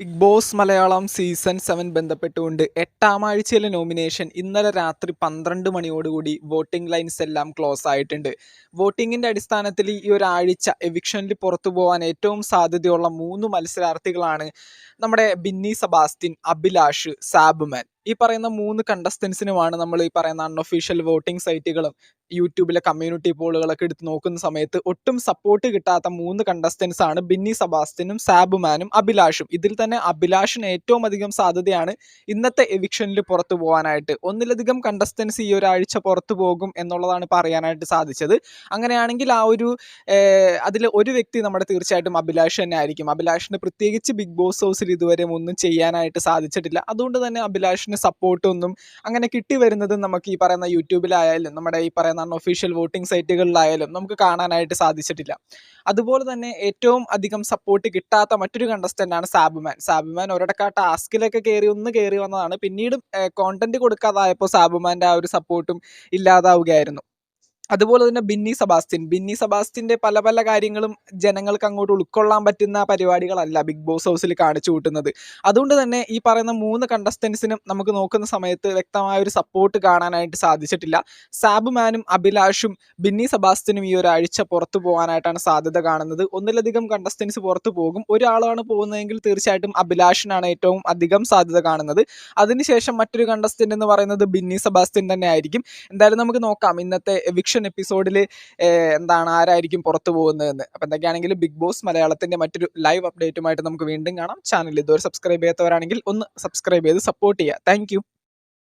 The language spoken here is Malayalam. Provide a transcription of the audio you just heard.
Bigg Boss Malayalam season seven ബന്ധപ്പെട്ടുകൊണ്ട് എട്ടാം ആഴ്ചയിലെ നോമിനേഷൻ ഇന്നലെ രാത്രി പന്ത്രണ്ട് മണിയോടുകൂടി വോട്ടിംഗ് ലൈൻസ് എല്ലാം ക്ലോസ് ആയിട്ടുണ്ട്. വോട്ടിങ്ങിന്റെ അടിസ്ഥാനത്തിൽ ഈ ഒരാഴ്ച എവിക്ഷനിൽ പുറത്തു പോകാൻ ഏറ്റവും സാധ്യതയുള്ള മൂന്ന് മത്സരാർത്ഥികളാണ് നമ്മുടെ ബിന്നി സബാസ്റ്റിൻ അഭിലാഷ് സാബുമാൻ. ഈ പറയുന്ന മൂന്ന് കണ്ടസ്റ്റൻസിനുമാണ് നമ്മൾ ഈ പറയുന്ന അൺഒഫീഷ്യൽ വോട്ടിംഗ് സൈറ്റുകളും യൂട്യൂബിലെ കമ്മ്യൂണിറ്റി പോളുകളൊക്കെ എടുത്ത് നോക്കുന്ന സമയത്ത് ഒട്ടും സപ്പോർട്ട് കിട്ടാത്ത മൂന്ന് കണ്ടസ്റ്റൻസ് ആണ് ബിന്നി സബാസ്റ്റിനും സാബുമാനും അഭിലാഷും. ഇതിൽ തന്നെ അഭിലാഷിന് ഏറ്റവും അധികം സാധ്യതയാണ് ഇന്നത്തെ എവിക്ഷനിൽ പുറത്തു പോകാനായിട്ട്. ഒന്നിലധികം കണ്ടസ്റ്റൻസ് ഈ ഒരാഴ്ച പുറത്തു പോകും എന്നുള്ളതാണ് പറയാനായിട്ട് സാധിച്ചത്. അങ്ങനെയാണെങ്കിൽ ആ ഒരു അതിൽ ഒരു വ്യക്തി നമ്മുടെ തീർച്ചയായിട്ടും അഭിലാഷ് തന്നെ ആയിരിക്കും. അഭിലാഷിന് പ്രത്യേകിച്ച് ബിഗ് ബോസ് ഹൗസിൽ ഇതുവരെ ഒന്നും ചെയ്യാനായിട്ട് സാധിച്ചിട്ടില്ല. അതുകൊണ്ട് തന്നെ അഭിലാഷിന് സപ്പോർട്ടൊന്നും അങ്ങനെ കിട്ടി വരുന്നത് നമുക്ക് ഈ പറയുന്ന യൂട്യൂബിലായാലും നമ്മുടെ ഈ പറയുന്ന ഒഫീഷ്യൽ വോട്ടിംഗ് സൈറ്റുകളിലായാലും നമുക്ക് കാണാനായിട്ട് സാധിച്ചിട്ടില്ല. അതുപോലെ തന്നെ ഏറ്റവും അധികം സപ്പോർട്ട് കിട്ടാത്ത മറ്റൊരു കണ്ടസ്റ്റന്റ് ആണ് സാബുമാൻ. സാബുമാൻ ഒരിടക്ക ടാസ്കിലൊക്കെ കയറി ഒന്ന് കയറി വന്നതാണ്. പിന്നീട് കോണ്ടന്റ് കൊടുക്കാതായപ്പോൾ സാബുമാന്റെ ആ ഒരു സപ്പോർട്ടും ഇല്ലാതാവുകയായിരുന്നു. അതുപോലെ തന്നെ ബിന്നി സബാസ്റ്റിൻ ബിന്നി സബാസ്റ്റിന്റെ പല പല കാര്യങ്ങളും ജനങ്ങൾക്ക് അങ്ങോട്ട് ഉൾക്കൊള്ളാൻ പറ്റുന്ന പരിപാടികളല്ല ബിഗ് ബോസ് ഹൗസിൽ കാണിച്ചു കൂട്ടുന്നത്. അതുകൊണ്ട് തന്നെ ഈ പറയുന്ന മൂന്ന് കണ്ടസ്റ്റൻസിനും നമുക്ക് നോക്കുന്ന സമയത്ത് വ്യക്തമായ ഒരു സപ്പോർട്ട് കാണാനായിട്ട് സാധിച്ചിട്ടില്ല. സാബുമാനും അഭിലാഷും ബിന്നി സബാസ്റ്റിനും ഈ ഒരാഴ്ച പുറത്തു പോകാനായിട്ടാണ് സാധ്യത കാണുന്നത്. ഒന്നിലധികം കണ്ടസ്റ്റൻസ് പുറത്തു പോകും. ഒരാളാണ് പോകുന്നതെങ്കിൽ തീർച്ചയായിട്ടും അഭിലാഷിനാണ് ഏറ്റവും അധികം സാധ്യത കാണുന്നത്. അതിനുശേഷം മറ്റൊരു കണ്ടസ്റ്റന്റ് എന്ന് പറയുന്നത് ബിന്നി സബാസ്റ്റിൻ തന്നെ ആയിരിക്കും എന്തായാലും നമുക്ക് നോക്കാം ഇന്നത്തെ എവിക്ഷൻ എപ്പിസോഡിൽ എന്താണ് ആരായിരിക്കും പുറത്തു പോകുന്നതെന്ന്. അപ്പം എന്തൊക്കെയാണെങ്കിലും ബിഗ് ബോസ് മലയാളത്തിന്റെ മറ്റൊരു ലൈവ് അപ്ഡേറ്റുമായിട്ട് നമുക്ക് വീണ്ടും കാണാം. ചാനൽ ഇതുവരെ സബ്സ്ക്രൈബ് ചെയ്യാത്തവരാണെങ്കിൽ ഒന്ന് സബ്സ്ക്രൈബ് ചെയ്ത് സപ്പോർട്ട് ചെയ്യുക. താങ്ക്